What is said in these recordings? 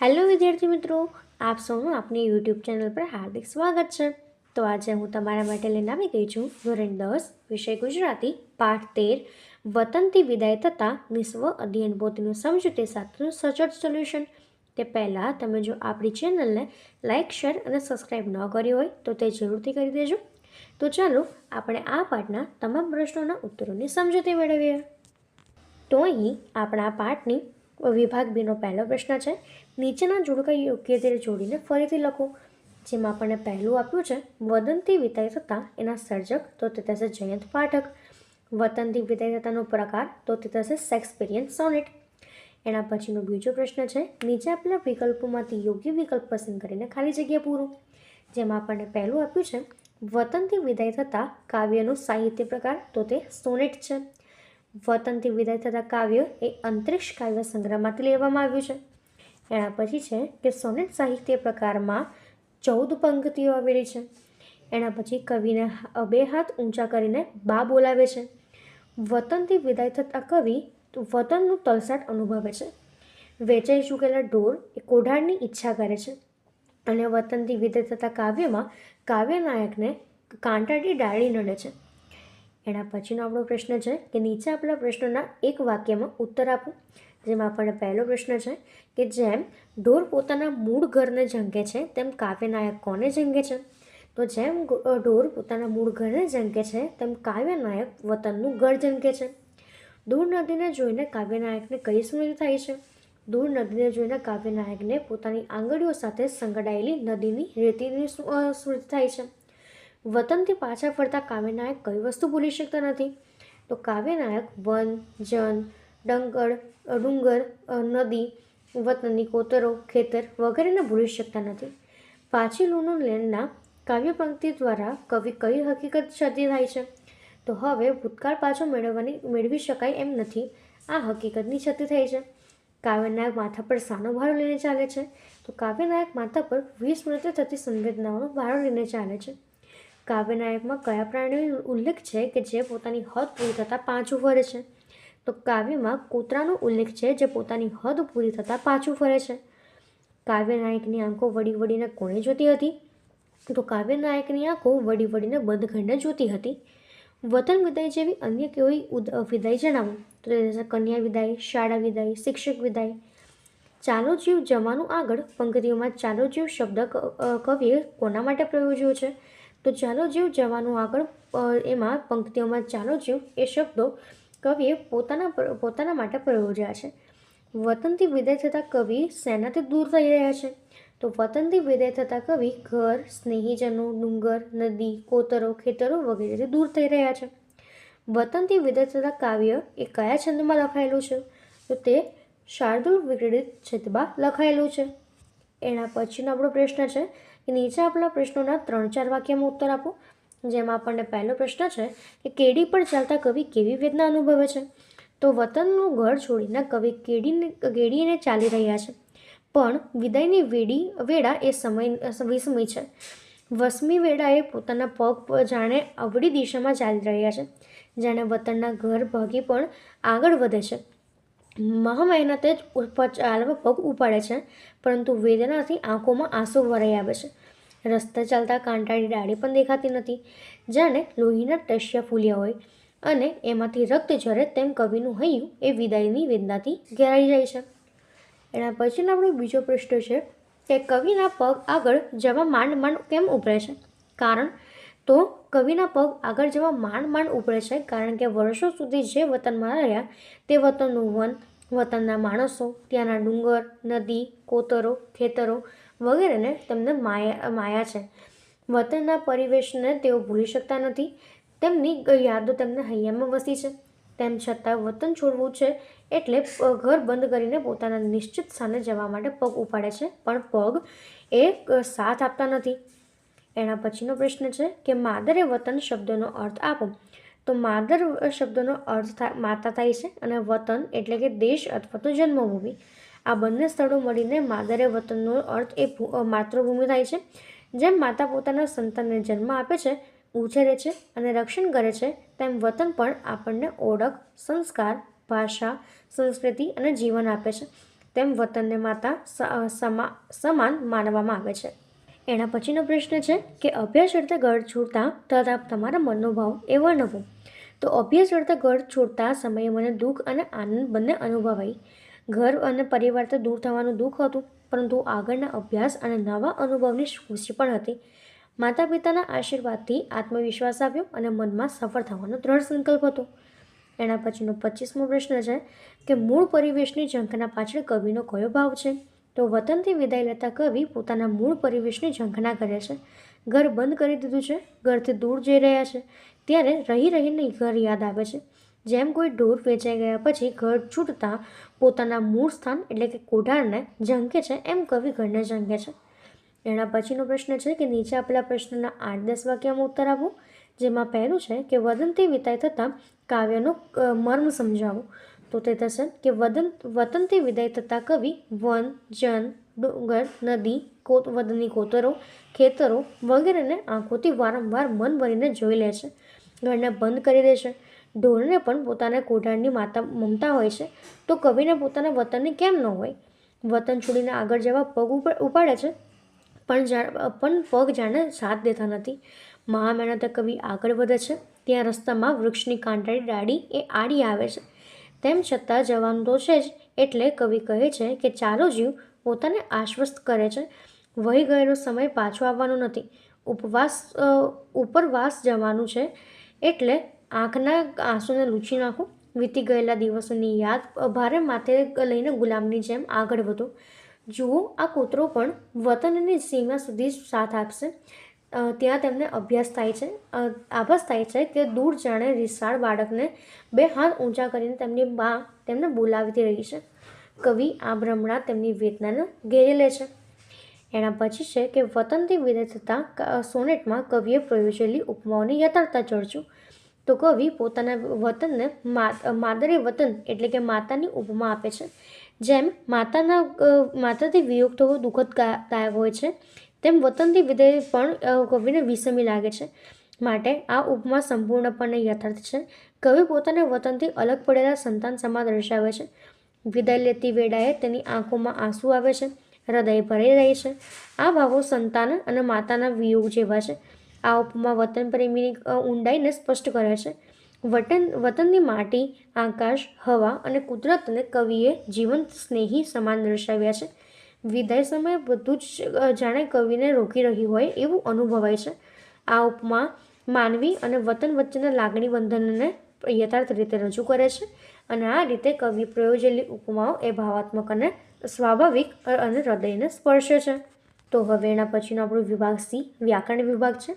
Hello વિદ્યાર્થી મિત્રો, આપ સૌનું આપની યુટ્યુબ ચેનલ પર હાર્દિક સ્વાગત છે. તો આજે હું તમારા માટે લઈને આવી ગઈ છું ધોરણ દસ, વિષય ગુજરાતી, પાઠ તેર વતનથી વિદાય થતાં નિસ્વ અધ્યયન પોતીનું સમજૂતી સાથેનું સચોટ સોલ્યુશન તે પહેલાં તમે જો આપણી ચેનલને લાઇક શેર અને સબસ્ક્રાઈબ ન કરી હોય, તો તે જરૂરથી કરી દેજો. તો ચાલો આપણે આ પાઠના તમામ પ્રશ્નોના ઉત્તરોની સમજૂતી મેળવીએ. તો અહીં આપણા પાઠની વિભાગ બીનો પહેલો પ્રશ્ન છે નીચેના જોડકા યોગ્ય રીતે જોડીને ફરીથી લખો. જેમાં આપણને પહેલું આપ્યું છે, વદનથી વિદાય થતાં એના સર્જક, તો તે થશે જયંત પાઠક. વતનથી વિદાય થતાનો પ્રકાર, તો તે થશે સેક્સપિરિયન્સ સોનેટ. એના પછીનો બીજો પ્રશ્ન છે, નીચે આપેલા વિકલ્પોમાંથી યોગ્ય વિકલ્પ પસંદ કરીને ખાલી જગ્યા પૂરું. જેમાં આપણને પહેલું આપ્યું છે, વતનથી વિદાય થતાં કાવ્યનું સાહિત્ય પ્રકાર, તો તે સોનેટ છે. વતનથી વિદાય થતાં કાવ્ય એ અંતરિક્ષ કાવ્ય સંગ્રહમાંથી લેવામાં આવ્યું છે. એના પછી છે કે સોનેટ સાહિત્ય પ્રકારમાં ચૌદ પંક્તિઓ આવેલી છે. એના પછી કવિને બે હાથ ઊંચા કરીને બા બોલાવે છે. વતનથી વિદાય થતા કવિ વતનનું તલસાટ અનુભવે છે. વેચાઈ ચૂકેલા ઢોર એ કોઢાળની ઈચ્છા કરે છે અને વતનથી વિદાય થતા કાવ્યમાં કાવ્યનાયકને કાંટાડી ડાળી નડે છે. એના પછીનો આપણો પ્રશ્ન છે કે નીચે આપેલા પ્રશ્નોના એક વાક્યમાં ઉત્તર આપો. જેમાં આપણને પહેલો પ્રશ્ન છે કે જેમ ઢોર પોતાના મૂળ ઘરને જંગે છે, તેમ કાવ્યનાયક કોને જંગે છે? તો જેમ ઢોર પોતાના મૂળ ઘરને જંગે છે, તેમ કાવ્યનાયક વતનનું ઘર જંગે છે. દૂર નદીને જોઈને કાવ્યનાયકને કઈ સ્મૃતિ થાય છે? દૂર નદીને જોઈને કાવ્યનાયકને પોતાની આંગળીઓ સાથે સંકળાયેલી નદીની રેતીની સ્મૃતિ થાય છે. વતનથી પાછા ફરતા કાવ્યનાયક કઈ વસ્તુ ભૂલી શકતા નથી? તો કાવ્યનાયક વન, જન ડંગર ડુંગર નદી, વતનની કોતરો, ખેતર વગેરેને ભૂલી શકતા નથી. પાછી લૂનું લેનના કાવ્ય પંક્તિ દ્વારા કવિ કઈ હકીકત છતી થાય છે? તો હવે ભૂતકાળ પાછો મેળવવાની, મેળવી શકાય એમ નથી. આ હકીકતની છતી થઈ છે. કાવ્યનાયક માથા પર સાનો ભારો લઈને ચાલે છે. તો કાવ્યનાયક માથા પર વીસ વિસ્મૃત થતી સંવેદનાઓનો ભારો લઈને ચાલે છે. કાવ્યનાયકમાં કયા પ્રાણીનો ઉલ્લેખ છે કે જે પોતાની હદ પૂરી થતાં પાંચ ફરે છે? તો કાવ્યમાં કૂતરાનો ઉલ્લેખ છે જે પોતાની હદ પૂરી થતાં પાછું ફરે છે. કાવ્ય નાયકની આંખો વળી વળીને કોણે જોતી હતી? તો કાવ્ય નાયકની આંખો વળી વળીને બંધ ઘરને જોતી હતી. વતન વિદાય જેવી અન્ય કોઈ વિદાય જણાવો. તે કન્યા વિદાય, શાળા વિદાય, શિક્ષક વિદાય. ચાલો જીવ જવાનું આગળ પંક્તિઓમાં ચાલો જીવ શબ્દ કવિએ કોના માટે પ્રયોજ્યો છે? તો ચાલો જીવ જવાનું આગળ એમાં પંક્તિઓમાં ચાલો જીવ એ શબ્દો કવિએ પોતાના પોતાના માટે પ્રયોજ્યા છે. વતનથી વિદાય થતા કવિ સેનાથી દૂર થઈ રહ્યા છે. તો વતનથી વિદાય થતા કવિ ઘર, સ્નેહીજનો, ડુંગર, નદી, કોતરો, ખેતરો વગેરેથી દૂર થઈ રહ્યા છે. વતનથી વિદાય થતા કાવ્ય એ કયા છંદમાં લખાયેલું છે? તો તે શાર્દુલ વિક્રડિત છંદમાં લખાયેલું છે. એના પછીનો આપણો પ્રશ્ન છે. કે નીચે આપેલા પ્રશ્નોના ત્રણ ચાર વાક્યમાં ઉત્તર આપો. જેમાં આપણને પહેલો પ્રશ્ન છે કે કેડી પર ચાલતા કવિ કેવી વેદના અનુભવે છે? તો વતનનું ઘર છોડીને કવિ કેડીને કેડીને ચાલી રહ્યા છે. પણ વિદાયની વેડી, વેળા એ સમય વિસ્મય છે. વસમી વેળાએ પોતાના પગ જાણે અવળી દિશામાં ચાલી રહ્યા છે, જાણે વતનના ઘર ભાગી પણ આગળ વધે છે. મહા મહેનતે જ ચાલવા પગ ઉપાડે છે, પરંતુ વેદનાથી આંખોમાં આંસુ ભરાઈ આવે છે. રસ્તે ચાલતા કાંટાળી ડાળી પણ દેખાતી નથી. જાણે લોહીના ટસ્યા ફૂલ્યા હોય અને એમાંથી રક્ત ઝરે તેમ કવિનું હૈયું એ વિદાયની વેદનાથી ઘેરાઈ જાય છે. એના પછીનો આપણો બીજો પ્રશ્ન છે કે કવિના પગ આગળ જવા માંડ માંડ કેમ ઉભરે છે? કારણ તો કવિના પગ આગળ જવા માંડ માંડ ઉભરે છે કારણ કે વર્ષો સુધી જે વતનમાં રહ્યા તે વતનનું વન, વતનના માણસો, ત્યાંના ડુંગર, નદી, કોતરો, ખેતરો વગેરેને તેમને માયા માયા છે. વતનના પરિવેશને તેઓ ભૂલી શકતા નથી. તેમની યાદો તેમને હૈયામાં વસી છે. તેમ છતાં વતન છોડવું છે એટલે ઘર બંધ કરીને પોતાના નિશ્ચિત સ્થાને જવા માટે પગ ઉપાડે છે. પણ પગ એ સાથ આપતા નથી. એના પછીનો પ્રશ્ન છે કે માદરે વતન શબ્દનો અર્થ આપો. તો માદર શબ્દનો અર્થ માતા થાય છે અને વતન એટલે કે દેશ અથવા તો જન્મભૂમિ. આ બંને સ્થળો મળીને માદરે વતનનો અર્થ એ માતૃભૂમિ થાય છે. જેમ માતા પોતાના સંતાનને જન્મ આપે છે, ઉછેરે છે અને રક્ષણ કરે છે, તેમ વતન પણ આપણને ઓળખ, સંસ્કાર, ભાષા, સંસ્કૃતિ અને જીવન આપે છે. તેમ વતનને માતા સમા, સમાન માનવામાં આવે છે. એના પછીનો પ્રશ્ન છે કે અભ્યાસ અર્થે ઘર છોડતા તથા તમારા મનનો ભાવ એ વર્ણવો તો અભ્યાસ અર્થે ઘર છોડતા સમયે મને દુઃખ અને આનંદ બંને અનુભવાઈ ઘર અને પરિવારથી દૂર થવાનું દુઃખ હતું, પરંતુ આગળના અભ્યાસ અને નવા અનુભવની ખુશી પણ હતી. માતા પિતાના આશીર્વાદથી આત્મવિશ્વાસ આવ્યો અને મનમાં સફળ થવાનો દ્રઢ સંકલ્પ હતો. એના પછીનો પચીસમો પ્રશ્ન છે કે મૂળ પરિવેશની ઝંખના પાછળ કવિનો કયો ભાવ છે? તો વતનથી વિદાય લેતા કવિ પોતાના મૂળ પરિવેશની ઝંખના કરે છે. ઘર બંધ કરી દીધું છે, ઘરથી દૂર જઈ રહ્યા છે, ત્યારે રહી રહીને ઘર યાદ આવે છે. જેમ કોઈ ઢોર વેચાઈ ગયા પછી ઘર છૂટતા પોતાના મૂળ સ્થાન એટલે કે કોઢારને ઝંકે છે એમ કવિ ઘરને ઝંખે છે. એના પછીનો પ્રશ્ન છે કે નીચે આપેલા પ્રશ્નના આઠ દસ વાક્યમાં ઉત્તર આપો, જેમાં પહેલું છે કે વદંતી વિદાય થતાં કાવ્યનો મર્મ સમજાવો. તો તે થશે કે વદન વતનથી વિદાય થતાં કવિ વન, જન, ડુંગર, નદી, કોત વદની કોતરો, ખેતરો વગેરેને આંખોથી વારંવાર મન ભરીને જોઈ લે છે. ઘરને બંધ કરી દે છે. ઢોરને પણ પોતાના કોઢારની માતા મમતા હોય છે. તો કવિને પોતાના વતનને કેમ ન હોય? વતન છોડીને આગળ જવા પગ ઉપાડે છે? પણ પણ પગ જાણે સાથ દેતા નથી. મહા મહેનતે કવિ આગળ વધે છે. ત્યાં રસ્તામાં વૃક્ષની કાંટાળી ડાળી એ આડી આવે છે. તેમ છતાં જવાનું તો છે જ, એટલે કવિ કહે છે કે ચાલો જીવ પોતાને આશ્વસ્ત કરે છે. વહી ગયેલો સમય પાછો આવવાનો નથી. ઉપવાસ ઉપરવાસ જવાનું છે એટલે આંખના આંસુને લૂછી નાખો. વીતી ગયેલા દિવસોની યાદ ભારે માથે લઈને ગુલામની જેમ આગળ વધો. જુઓ, આ કૂતરો પણ વતનની સીમા સુધી સાથ આપશે. ત્યાં તેમને અભ્યાસ થાય છે. આભાસ થાય છે કે દૂર જાણે રિસાળ બાળકને બે હાથ ઊંચા કરીને તેમની બા તેમને બોલાવતી રહી છે. કવિ આ ભ્રમણા તેમની વેદનાને ઘેરી લે છે. એના પછી છે કે વતનથી વિદાય થતાં સોનેટમાં કવિએ પ્રયોજેલી ઉપમાઓની યથાર્થતા ચર્ચો. તો કવિ પોતાના વતનને માદરે વતન એટલે કે માતાની ઉપમા આપે છે. જેમ માતાના માતાથી વિયોગ થવો દુઃખદ કા- હોય છે, તેમ વતનથી વિધેય પણ કવિને વિષમી લાગે છે. માટે આ ઉપમા સંપૂર્ણપણે યથાર્થ છે. કવિ પોતાના વતનથી અલગ પડેલા સંતાન સમા દર્શાવે છે. વિદાય લેતી વેળાએ તેની આંખોમાં આંસુ આવે છે, હૃદય ભરાઈ રહે છે. આ ભાવો સંતાન અને માતાના વિયોગ જેવા છે. આ ઉપમા વતન પ્રેમીની ઊંડાઈને સ્પષ્ટ કરે છે. વતન, વતનની માટી, આકાશ, હવા અને કુદરતને કવિએ જીવંત સ્નેહી સમાન દર્શાવ્યા છે. વિદાય સમયે બધું જ જાણે કવિને રોકી રહ્યું હોય એવું અનુભવાય છે. આ ઉપમા માનવી અને વતન વચ્ચેના લાગણી બંધનને યથાર્થ રીતે રજૂ કરે છે અને આ રીતે કવિ પ્રયોજેલી ઉપમાઓ એ ભાવાત્મક અને સ્વાભાવિક અને હૃદયને સ્પર્શે છે. તો હવે એના પછીનો આપણો વિભાગ સી, વ્યાકરણ વિભાગ છે,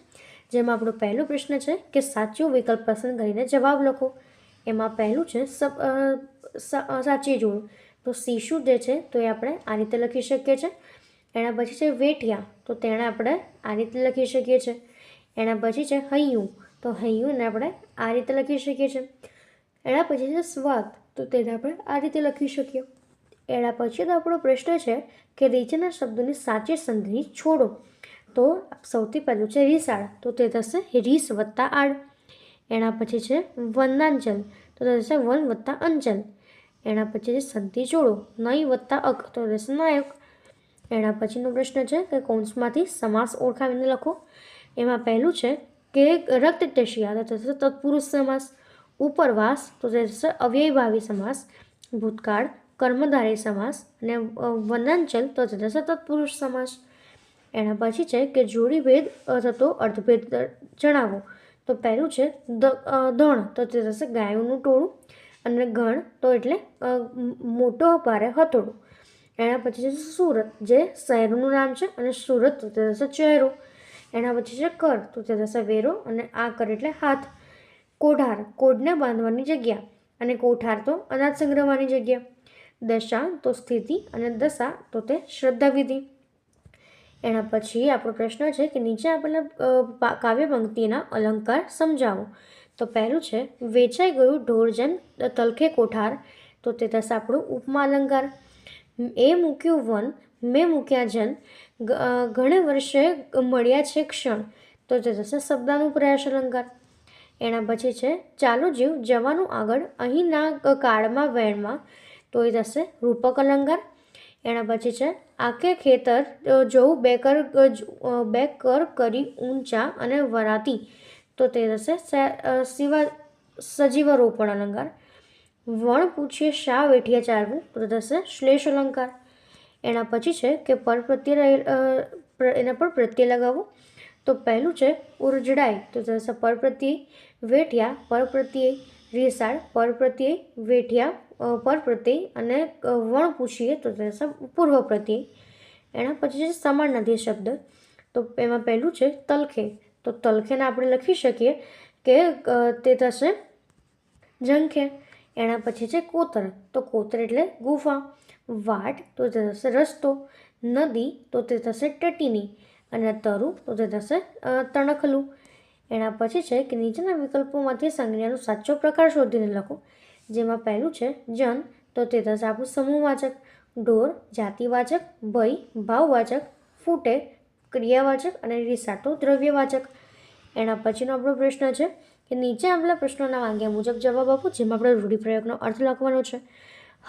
જેમાં આપણો પહેલો પ્રશ્ન છે કે સાચો વિકલ્પ પસંદ કરીને જવાબ લખો. એમાં પહેલું છે સાચી જોડ. તો સી શું જે છે? તો એ આપણે આ રીતે લખી શકીએ છીએ એના પછી છે વેઠિયા. તો તેણે આપણે આ રીતે લખી શકીએ છીએ એના પછી છે હૈયું. તો હૈયુંને આપણે આ રીતે લખી શકીએ છીએ એના પછી છે સ્વાદ. તો તેને આપણે આ રીતે લખી શકીએ. એના પછી તો આપણો પ્રશ્ન છે કે નીચેના શબ્દોની સાચી સંધિ છોડો. તો સૌથી પહેલું છે રીસાળ. તો તે થશે રીસ વત્તા આડ. એના પછી છે વંદાંચલ તો તે થશે વન વત્તા અંચલ એના પછી છે સંધિ જોડો. નહીં વત્તા અક. તો થશે નાયક. એના પછીનો પ્રશ્ન છે કે કૌંસમાંથી સમાસ ઓળખાવીને લખો. એમાં પહેલું છે કે રક્તટશિયા તો થશે તત્પુરુષ સમાસ. ઉપરવાસ. તો તે થશે અવ્યયભાવી સમાસ. ભૂતકાળ. કર્મધારય સમાસ અને વનાંચલ તો થશે તત્પુરુષ સમાસ. એના પછી છે કે જોડીભેદ ભેદ થતો અર્ધભેદ જણાવો. તો પહેલું છે ધણ તો તે થશે ગાયોનું ટોળું અને ગણ તો એટલે મોટો અપારે હથોડું. એના પછી છે સુરત, જે શહેરનું નામ છે અને સુરત તો તે થશે ચહેરો. એના પછી છે કર, તો તે થશે વેરો અને આ કર એટલે હાથ. કોઢાર, કોઢને બાંધવાની જગ્યા અને કોઠાર તો અનાજ સંગ્રહવાની જગ્યા. દશા તો સ્થિતિ અને દશા તો તે શ્રદ્ધાવિધિ. એના પછી આપણો પ્રશ્ન છે કે નીચે આપેલા કાવ્ય પંક્તિના અલંકાર સમજાવો. તો પહેલું છે, વેચાઈ ગયું ઢોર જેમ તલખે કોઠાર. તો તે થશે આપણું ઉપમા અલંકાર. એ મૂક્યું વન, મેં મૂક્યા જન. ઘણે વર્ષે મળ્યા છે ક્ષણ. તો તે થશે શબ્દાનું પ્રયાસ અલંકાર. એના પછી છે, ચાલો જીવ જવાનું આગળ અહીંના કાળમાં વેણમાં તો એ થશે રૂપક અલંકાર. એના પછી છે આખે ખેતર જવું બે કર અ, જ- અ, બે કર ઊંચા અને વરાતી. તો તે થશે શિવા અ, સિવા સજીવ રોપણ અલંકાર. વણ પૂછીએ શા વેઠિયા ચાલવું તો થશે શ્લેષ અલંકાર. એના પછી છે કે પર પ્રત્યે એના પર પ્રત્યે લગાવવું. તો પહેલું છે ઉર્જડાય તો થશે પર પ્રત્યે વેઠિયા પર પ્રત્યે રીસાળ પર પ્રત્યે વેઠિયા અ, પર પ્રત્યય અને વણ પૂછીએ તો તે થશે પૂર્વ પ્રત્યય એના પછી છે સમાન શબ્દ. તો એમાં પહેલું છે તલખે. તો તલખેને આપણે લખી શકીએ કે તે થશે ઝંખે. એના પછી છે કોતર. તો કોતર એટલે ગુફા. વાટ તો તે થશે રસ્તો. નદી તો તે થશે ટટીની. અને તરુ તો તે થશે તણખલું. એના પછી છે કે નીચેના વિકલ્પોમાંથી સંજ્ઞાનો સાચો પ્રકાર શોધીને લખો. જેમાં પહેલું છે જન, તો તે થશે આપણું સમૂહવાચક. ઢોર જાતિવાચક. ભય, ભાવવાચક. ફૂટે, ક્રિયાવાચક. અને રીસાટો, દ્રવ્યવાચક. એના પછીનો આપણો પ્રશ્ન છે કે નીચે આપેલા પ્રશ્નોના વાંગ્યા મુજબ જવાબ આપો, જેમાં આપણે રૂઢિપ્રયોગનો અર્થ લખવાનો છે.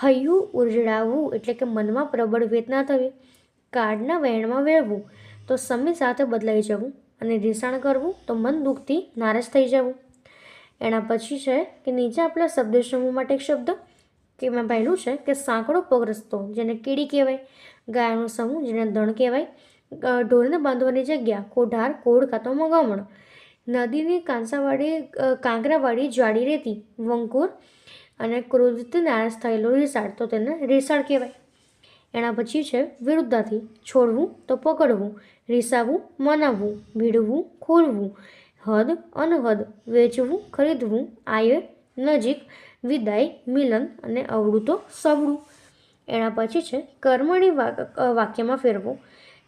હૈયું ઉરજડાવવું એટલે કે મનમાં પ્રબળ વેદના થવી. કાળના વહેણમાં વેળવું તો સમય સાથે બદલાઈ જવું. અને રીસાણ કરવું, તો મન દુઃખથી નારાજ થઈ જવું. એના પછી છે કે નીચે આપેલા શબ્દ સમૂહ માટે એક શબ્દ કે એમાં પહેલું છે કે સાંકડો પગરસ્તો, જેને કીડી કહેવાય, ગાયનો સમૂહ જેને દણ કહેવાય ઢોરને બાંધવાની જગ્યા કોઢાર કોડ કાં તો મગામણ. નદીની કાંસાવાળી કાંકરાવાડી જાડી રેતી, વંકુર અને ક્રોધથી નારાજ થયેલો રેસાડ તો તેને રેસાડ કહેવાય. એના પછી છે વિરુદ્ધાથી, છોડવું તો પકડવું, રીસાવવું, મનાવવું, ભીડવું ખોલવું હદ અનહદ વેચવું, ખરીદવું, આય, નજીક, વિદાય, મિલન અને અવળું તો સવળું. એના પછી છે કર્મણી વાક વાક્યમાં ફેરવો,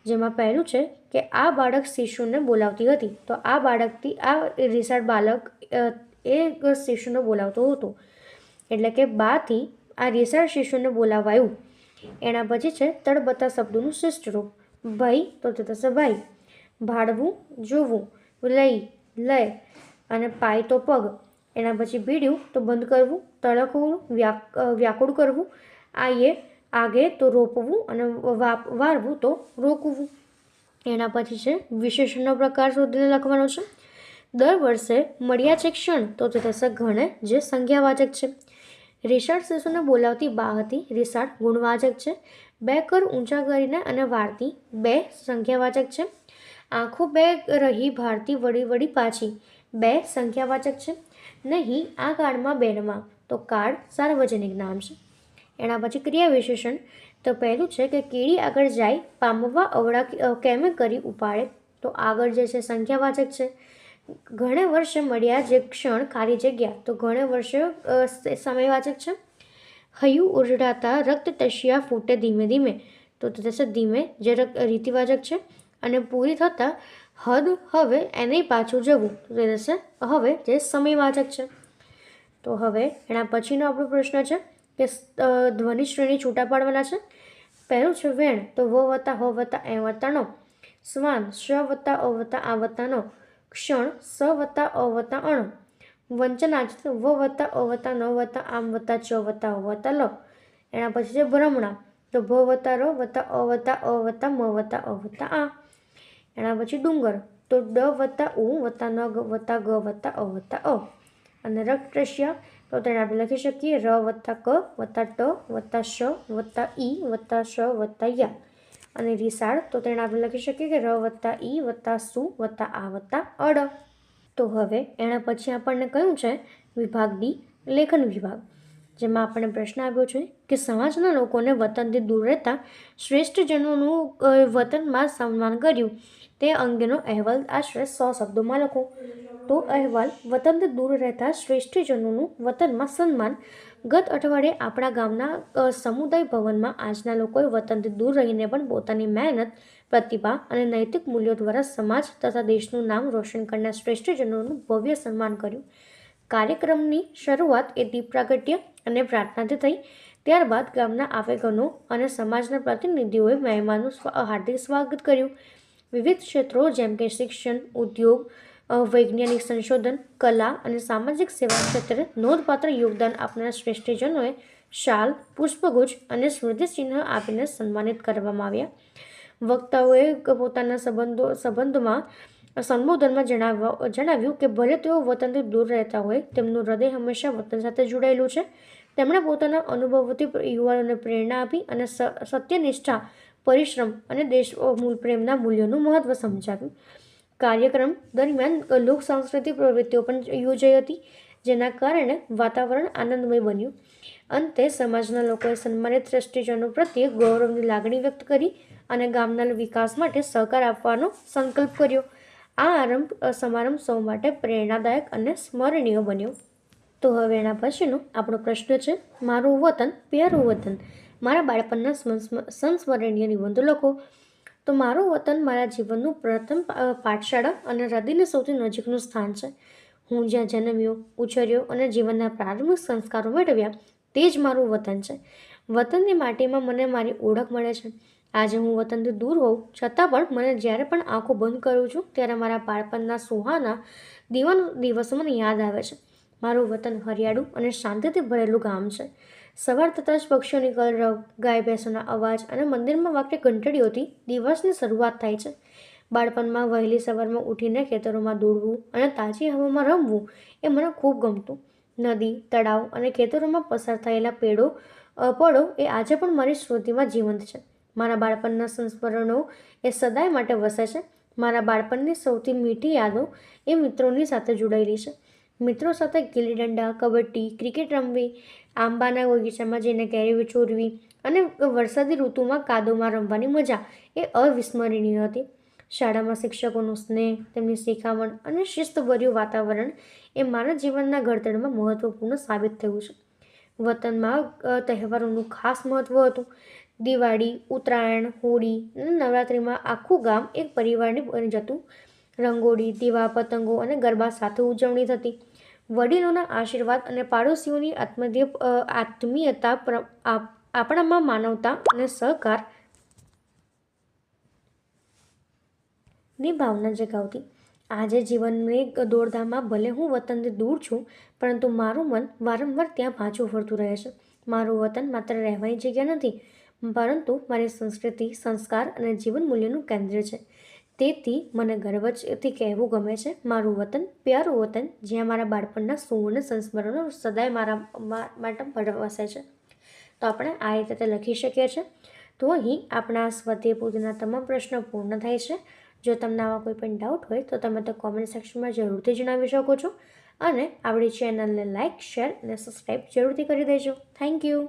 જેમાં પહેલું છે કે આ બાળક શિશુને બોલાવતી હતી. તો આ બાળકથી આ રીસાળ બાળક એ શિશુને બોલાવતો હતો. એટલે કે બાથી આ રીસાળ શિશુને બોલાવાયું. એના પછી છે તળબત્તા શબ્દોનું શિષ્ટ રૂપ. ભાઈ, તો તે થશે ભાઈ. ભાડવું, જોવું, લઈ લય અને પાય તો પગ. એના પછી ભીડ્યું તો બંધ કરવું તળકવું વ્યાક વ્યાકુળ કરવું. આયે આગે તો રોપવું અને વારવું તો રોકવું. એના પછી છે વિશેષણનો પ્રકાર શોધીને લખવાનો છે. દર વર્ષે મળ્યા છે ક્ષણ તો તે થશે ઘણે જે સંખ્યાવાચક છે. રિસાળ શિશુને બોલાવતી બા હતી રિસાળ ગુણવાચક છે. બે કર ઊંચા કરીને અને વાર્તી બે સંખ્યાવાચક છે. આંખો બે રહી ભારતી વળી વળી પાછી. બે સંખ્યાવાચક છે. નહીં, આ કાળમાં બેનમાં. તો કાળ સાર્વજનિક નામ છે. એના પછી ક્રિયા વિશેષણ તો પહેલું છે કે કીડી આગળ જાય, પામવા અવળા કેમે કરી ઉપાડે. તો આગળ જે છે સંખ્યાવાચક છે. ઘણે વર્ષે મળ્યા જે ક્ષણ ખાલી જગ્યા. તો ઘણે વર્ષે સમયવાચક છે. હયું ઉરડાતા રક્ત તશિયા ફૂટે ધીમે ધીમે. તો થશે ધીમે જે રીતિવાચક છે. અને પૂરી થતાં હદ હવે એને પાછું જવું. તો થશે હવે જે સમયવાચક છે. તો હવે એના પછીનો આપણો પ્રશ્ન છે કે ધ્વનિ શ્રેણી છૂટા પાડવાના છે. પહેલું છે વેણ, તો વ વત્તા, હ વત્તા, એ વત્તા નો શ્વાન શ વત્તા, અ વત્તા, આ વત્તા ક્ષણ, સ વત્તા, અ વત્તા, અણ. છે વ વત્તા, અ વત્તા, ન વત્તા, આમ વત્તા, ચ વત્તા અ વત્તા, લ. એના પછી છે ભ્રમણા. તો ભ વત્તા, ર વત્તા, અ વત્તા અ વત્તા, મ વત્તા, અ વત્તા, આ. એના પછી ડુંગર. તો ડ વત્તા ઉ વત્તા ન ગ વત્તા ગ વત્તા અ વત્તા અ. અને રક્તરશિયા તો તેને આપણે લખી શકીએ ર વત્તા ક વત્તા ટ વત્તા શ વત્તા ઈ વત્તા શ વત્તા યા. અને રિસાળ, તો તેને આપણે લખી શકીએ કે ર વત્તા ઈ વત્તા સુ વત્તા આ વત્તા અડ. તો હવે એના પછી આપણને કયું છે? વિભાગ ડી લેખન વિભાગ. જેમાં આપણને પ્રશ્ન આવ્યો છે કે સમાજના લોકોને વતનથી દૂર રહેતા શ્રેષ્ઠજનોનું વતનમાં સન્માન કર્યું. તે અંગેનો અહેવાલ આશરે સો શબ્દોમાં લખો. તો અહેવાલ વતનથી દૂર રહેતા શ્રેષ્ઠજનોનું વતનમાં સન્માન. ગત અઠવાડિયે આપણા ગામના સમુદાય ભવનમાં આજના લોકોએ વતનથી દૂર રહીને પણ પોતાની મહેનત, પ્રતિભા અને નૈતિક મૂલ્યો દ્વારા સમાજ તથા દેશનું નામ રોશન કરનાર શ્રેષ્ઠજનોનું ભવ્ય સન્માન કર્યું. કાર્યક્રમની શરૂઆત એ દીપ પ્રાગટ્ય અને પ્રાર્થનાથી થઈ. ત્યારબાદ ગામના આવેગનો અને સમાજના પ્રતિનિધિઓએ મહેમાનનું હાર્દિક સ્વાગત કર્યું. વિવિધ ક્ષેત્રો જેમ કે શિક્ષણ, ઉદ્યોગ વૈજ્ઞાનિક સંશોધન, કલા અને સામાજિક સેવા ક્ષેત્રે નોંધપાત્ર યોગદાન આપનાર શ્રેષ્ઠજનોએ શાલ, પુષ્પગુચ્છ અને સ્મૃતિચિહ્ન આપીને સન્માનિત કરવામાં આવ્યા. વક્તાઓએ પોતાના સંબંધો, સંબંધમાં સંબોધનમાં જણાવવા, જણાવ્યું કે ભલે તેઓ વતનથી દૂર રહેતા હોય, તેમનું હૃદય હંમેશા વતન સાથે જોડાયેલું છે. તેમણે પોતાના અનુભવોથી યુવાનોને પ્રેરણા આપી અને સત્યનિષ્ઠા પરિશ્રમ અને દેશ મૂળ પ્રેમના મૂલ્યોનું મહત્ત્વ સમજાવ્યું. કાર્યક્રમ દરમિયાન લોક સાંસ્કૃતિક પ્રવૃત્તિઓ પણ યોજાઈ હતી, જેના કારણે વાતાવરણ આનંદમય બન્યું. અંતે સમાજના લોકોએ સન્માનિત શ્રેષ્ઠીજનો પ્રત્યે ગૌરવની લાગણી વ્યક્ત કરી અને ગામના વિકાસ માટે સહકાર આપવાનો સંકલ્પ કર્યો. આ આરંભ સમારંભ સૌ માટે પ્રેરણાદાયક અને સ્મરણીય બન્યો. તો હવે એના પછીનો આપણો પ્રશ્ન છે, મારું વતન, પ્યારું વતન મારા બાળપણના સંસ્મરણીય નિબંધો લખો. તો મારું વતન મારા જીવનનું પ્રથમ પાઠશાળા અને હૃદયની સૌથી નજીકનું સ્થાન છે. હું જ્યાં જન્મ્યો, ઉછર્યો અને જીવનના પ્રારંભિક સંસ્કારો મેળવ્યા, તે જ મારું વતન છે. વતનની માટીમાં મને મારી ઓળખ મળે છે. આજે હું વતનથી દૂર હોઉં, છતાં પણ મને જ્યારે પણ આંખો બંધ કરું છું, ત્યારે મારા બાળપણના સુહાના દીવન, દિવસો મને યાદ આવે છે. મારું વતન હરિયાળું અને શાંતિથી ભરેલું ગામ છે. સવાર થતાં જ પક્ષીઓની કલરવ, ગાય ભેંસોના અવાજ અને મંદિરમાં વાગતી ઘંટડીઓથી દિવસની શરૂઆત થાય છે. બાળપણમાં વહેલી સવારમાં ઉઠીને ખેતરોમાં દોડવું અને તાજી હવામાં રમવું એ મને ખૂબ ગમતું. નદી, તળાવ અને ખેતરોમાં પસાર થયેલા પેડો પળો એ આજે પણ મારી સ્મૃતિમાં જીવંત છે. મારા બાળપણના સંસ્મરણો એ સદાય માટે વસે છે. મારા બાળપણની સૌથી મીઠી યાદો એ મિત્રોની સાથે જોડાયેલી છે. મિત્રો સાથે ગીલી દંડા કબડ્ડી, ક્રિકેટ રમવી, આંબાના બગીચામાં જઈને કેરી ચોરવી અને વરસાદી ઋતુમાં કાદવમાં રમવાની મજા એ અવિસ્મરણીય હતી. શાળામાં શિક્ષકોનો સ્નેહ, તેમની શિખામણ અને શિસ્તભર્યું વાતાવરણ એ મારા જીવનના ઘડતરમાં મહત્વપૂર્ણ સાબિત થયું છે. વતનમાં તહેવારોનું ખાસ મહત્ત્વ હતું. દિવાળી, ઉત્તરાયણ, હોળી અને નવરાત્રિમાં આખું ગામ એક પરિવારની બની જતું રંગોળી, દીવા, પતંગો અને ગરબા સાથે ઉજવણી થતી. વડીલોના આશીર્વાદ અને પાડોશીઓની આત્મધ્ય આત્મીયતા આપણામાં માનવતા અને સહકારની ભાવના જગાવતી. આજે જીવનની દોડધામમાં ભલે હું વતનથી દૂર છું, પરંતુ મારું મન વારંવાર ત્યાં પાછું ફરતું રહે છે. મારું વતન માત્ર રહેવાની જગ્યા નથી, પરંતુ મારી સંસ્કૃતિ, સંસ્કાર અને જીવન મૂલ્યનું કેન્દ્ર છે. તેથી મને ગર્વથી કહેવું ગમે છે, મારું વતન, પ્યારું વતન, જ્યાં મારા બાળપણના સુવર્ણ સંસ્મરણો સદાય મારા માટે વસે છે. તો આપણે આ રીતે લખી શકીએ છીએ તો અહીં આપણા સ્વધ્ય પૂજના તમામ પ્રશ્નો પૂર્ણ થાય છે. જો તમને આવા કોઈ પણ ડાઉટ હોય, તો તમે તો કોમેન્ટ સેક્શનમાં જરૂરથી જણાવી શકો છો. અને આપણી ચેનલને લાઇક શેર અને સબસ્ક્રાઈબ જરૂરથી કરી દેજો. Thank you